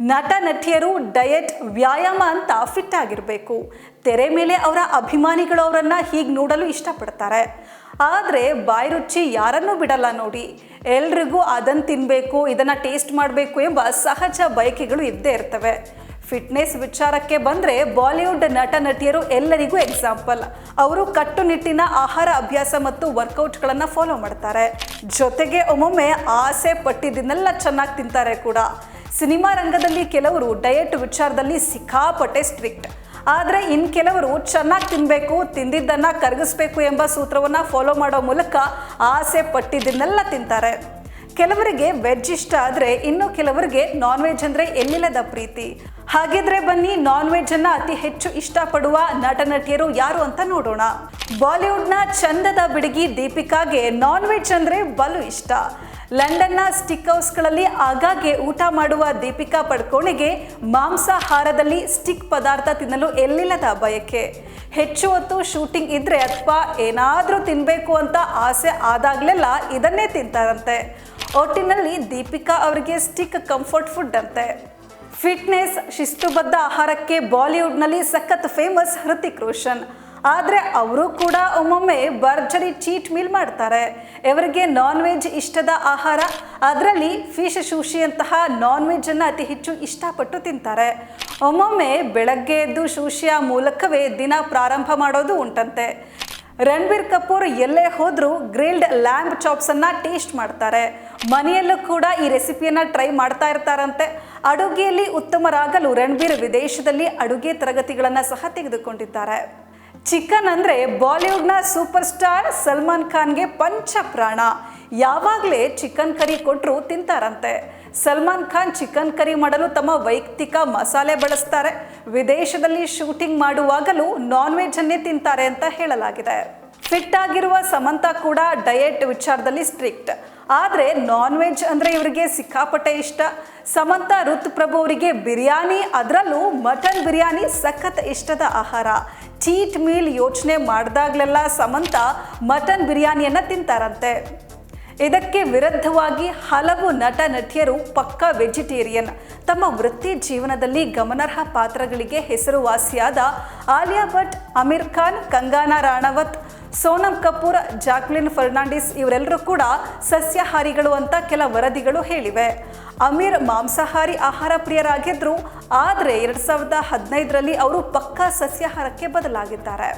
ನಟ ನಟಿಯರು ಡಯೆಟ್, ವ್ಯಾಯಾಮ ಅಂತ ಫಿಟ್ ಆಗಿರಬೇಕು. ತೆರೆ ಮೇಲೆ ಅವರ ಅಭಿಮಾನಿಗಳು ಅವರನ್ನು ಹೀಗೆ ನೋಡಲು ಇಷ್ಟಪಡ್ತಾರೆ. ಆದರೆ ಬಾಯಿ ರುಚಿ ಯಾರನ್ನೂ ಬಿಡಲ್ಲ ನೋಡಿ. ಎಲ್ರಿಗೂ ಅದನ್ನು ತಿನ್ನಬೇಕು ಇದನ್ನು ಟೇಸ್ಟ್ ಮಾಡಬೇಕು ಎಂಬ ಸಹಜ ಬಯಕೆಗಳು ಇದ್ದೇ ಇರ್ತವೆ. ಫಿಟ್ನೆಸ್ ವಿಚಾರಕ್ಕೆ ಬಂದರೆ ಬಾಲಿವುಡ್ ನಟ ನಟಿಯರು ಎಲ್ಲರಿಗೂ ಎಕ್ಸಾಂಪಲ್. ಅವರು ಕಟ್ಟುನಿಟ್ಟಿನ ಆಹಾರ ಅಭ್ಯಾಸ ಮತ್ತು ವರ್ಕೌಟ್ಗಳನ್ನು ಫಾಲೋ ಮಾಡ್ತಾರೆ. ಜೊತೆಗೆ ಒಮ್ಮೊಮ್ಮೆ ಆಸೆ ಪಟ್ಟಿದ್ದನ್ನೆಲ್ಲ ಚೆನ್ನಾಗಿ ತಿಂತಾರೆ ಕೂಡ. ಸಿನಿಮಾ ರಂಗದಲ್ಲಿ ಕೆಲವರು ಡಯಟ್ ವಿಚಾರದಲ್ಲಿ ಸಿಕ್ಕಾಪಟ್ಟೆ ಸ್ಟ್ರಿಕ್ಟ್ ಆದರೆ ಇನ್ನು ಕೆಲವರು ಚೆನ್ನಾಗಿ ತಿನ್ನಬೇಕು ತಿಂದಿದ್ದನ್ನು ಕರಗಿಸ್ಬೇಕು ಎಂಬ ಸೂತ್ರವನ್ನು ಫಾಲೋ ಮಾಡೋ ಮೂಲಕ ಆಸೆ ಪಟ್ಟಿದ್ದನ್ನೆಲ್ಲ ತಿಂತಾರೆ. ಕೆಲವರಿಗೆ ವೆಜ್ ಇಷ್ಟ ಆದರೆ ಇನ್ನು ಕೆಲವರಿಗೆ ನಾನ್ ವೆಜ್ ಅಂದರೆ ಎಲ್ಲಿಲ್ಲದ ಪ್ರೀತಿ. ಹಾಗಿದ್ರೆ ಬನ್ನಿ ನಾನ್ ವೆಜ್ ಅನ್ನ ಅತಿ ಹೆಚ್ಚು ಇಷ್ಟಪಡುವ ನಟ ನಟಿಯರು ಯಾರು ಅಂತ ನೋಡೋಣ. ಬಾಲಿವುಡ್ನ ಚಂದದ ಬಿಡುಗಿ ದೀಪಿಕಾಗೆ ನಾನ್ ವೆಜ್ ಅಂದರೆ ಬಲು ಇಷ್ಟ. ಲಂಡನ್ನ ಸ್ಟಿಕ್ ಹೌಸ್ಗಳಲ್ಲಿ ಆಗಾಗ್ಗೆ ಊಟ ಮಾಡುವ ದೀಪಿಕಾ ಪಡ್ಕೋಣೆಗೆ ಮಾಂಸಾಹಾರದಲ್ಲಿ ಸ್ಟಿಕ್ ಪದಾರ್ಥ ತಿನ್ನಲು ಎಲ್ಲಿಲ್ಲದ ಬಯಕೆ ಹೆಚ್ಚು ಹೊತ್ತು ಶೂಟಿಂಗ್ ಇದ್ರೆ ಅಥವಾ ಏನಾದರೂ ತಿನ್ನಬೇಕು ಅಂತ ಆಸೆ ಆದಾಗಲೆಲ್ಲ ಇದನ್ನೇ ತಿಂತಾರಂತೆ. ಒಟ್ಟಿನಲ್ಲಿ ದೀಪಿಕಾ ಅವರಿಗೆ ಸ್ಟಿಕ್ ಕಂಫರ್ಟ್ ಫುಡ್ ಅಂತೆ. ಫಿಟ್ನೆಸ್, ಶಿಸ್ತುಬದ್ಧ ಆಹಾರಕ್ಕೆ ಬಾಲಿವುಡ್ನಲ್ಲಿ ಸಖತ್ ಫೇಮಸ್ ಹೃತಿಕ್ ರೋಷನ್. ಆದರೆ ಅವರು ಕೂಡ ಒಮ್ಮೊಮ್ಮೆ ಭರ್ಜರಿ ಚೀಟ್ ಮೀಲ್ ಮಾಡ್ತಾರೆ. ಇವರಿಗೆ ನಾನ್ ವೆಜ್ ಇಷ್ಟದ ಆಹಾರ, ಅದರಲ್ಲಿ ಫಿಶ್ ಶೂಷಿಯಂತಹ ನಾನ್ ವೆಜ್ಜನ್ನು ಅತಿ ಹೆಚ್ಚು ಇಷ್ಟಪಟ್ಟು ತಿಂತಾರೆ. ಒಮ್ಮೊಮ್ಮೆ ಬೆಳಗ್ಗೆ ಎದ್ದು ಶೂಷಿಯ ಮೂಲಕವೇ ದಿನ ಪ್ರಾರಂಭ ಮಾಡೋದು ಉಂಟಂತೆ. ರಣಬೀರ್ ಕಪೂರ್ ಎಲ್ಲೇ ಹೋದರೂ ಗ್ರಿಲ್ಡ್ ಲ್ಯಾಂಬ್ ಚಾಪ್ಸನ್ನು ಟೇಸ್ಟ್ ಮಾಡ್ತಾರೆ. ಮನೆಯಲ್ಲೂ ಕೂಡ ಈ ರೆಸಿಪಿಯನ್ನು ಟ್ರೈ ಮಾಡ್ತಾ ಇರ್ತಾರಂತೆ. ಅಡುಗೆಯಲ್ಲಿ ಉತ್ತಮರಾಗಲು ರಣಬೀರ್ ವಿದೇಶದಲ್ಲಿ ಅಡುಗೆ ತರಗತಿಗಳನ್ನು ಸಹ ತೆಗೆದುಕೊಂಡಿದ್ದಾರೆ. ಚಿಕನ್ ಅಂದರೆ ಬಾಲಿವುಡ್ನ ಸೂಪರ್ ಸ್ಟಾರ್ ಸಲ್ಮಾನ್ ಖಾನ್ಗೆ ಪಂಚ ಪ್ರಾಣ ಯಾವಾಗಲೇ ಚಿಕನ್ ಕರಿ ಕೊಟ್ಟರು ತಿಂತಾರಂತೆ. ಸಲ್ಮಾನ್ ಖಾನ್ ಚಿಕನ್ ಕರಿ ಮಾಡಲು ತಮ್ಮ ವೈಯಕ್ತಿಕ ಮಸಾಲೆ ಬಳಸ್ತಾರೆ. ವಿದೇಶದಲ್ಲಿ ಶೂಟಿಂಗ್ ಮಾಡುವಾಗಲೂ ನಾನ್ ವೆಜ್ ಅನ್ನೇ ತಿಂತಾರೆ ಅಂತ ಹೇಳಲಾಗಿದೆ. ಫಿಟ್ ಆಗಿರುವ ಸಮಂತಾ ಕೂಡ ಡಯೆಟ್ ವಿಚಾರದಲ್ಲಿ ಸ್ಟ್ರಿಕ್ಟ್. ಆದರೆ ನಾನ್ ವೆಜ್ ಅಂದರೆ ಇವರಿಗೆ ಸಿಕ್ಕಾಪಟ್ಟೆ ಇಷ್ಟ. ಸಮಂತ ಋತುಪ್ರಭು ಅವರಿಗೆ ಬಿರಿಯಾನಿ, ಅದರಲ್ಲೂ ಮಟನ್ ಬಿರಿಯಾನಿ ಸಖತ್ ಇಷ್ಟದ ಆಹಾರ. ಚೀಟ್ ಮೀಲ್ ಯೋಚನೆ ಮಾಡಿದಾಗಲೆಲ್ಲ ಸಮಂತ ಮಟನ್ ಬಿರಿಯಾನಿಯನ್ನು ತಿಂತಾರಂತೆ. ಇದಕ್ಕೆ ವಿರುದ್ಧವಾಗಿ ಹಲವು ನಟ ನಟಿಯರು ಪಕ್ಕ ವೆಜಿಟೇರಿಯನ್. ತಮ್ಮ ವೃತ್ತಿ ಜೀವನದಲ್ಲಿ ಗಮನಾರ್ಹ ಪಾತ್ರಗಳಿಗೆ ಹೆಸರುವಾಸಿಯಾದ ಆಲಿಯಾ ಭಟ್, ಅಮೀರ್ ಖಾನ್, ಕಂಗಾನಾ ರಾಣವತ್, ಸೋನಂ ಕಪೂರ್, ಜಾಕ್ಲಿನ್ ಫರ್ನಾಂಡಿಸ್ ಇವರೆಲ್ಲರೂ ಕೂಡ ಸಸ್ಯಾಹಾರಿಗಳು ಅಂತ ಕೆಲ ವರದಿಗಳು ಹೇಳಿವೆ. ಅಮೀರ್ ಮಾಂಸಾಹಾರಿ ಆಹಾರ ಪ್ರಿಯರಾಗಿದ್ದರು ಆದರೆ ಎರಡು ಸಾವಿರದ ಹದಿನೈದರಲ್ಲಿ ಅವರು ಪಕ್ಕಾ ಸಸ್ಯಾಹಾರಕ್ಕೆ ಬದಲಾಗಿದ್ದಾರೆ.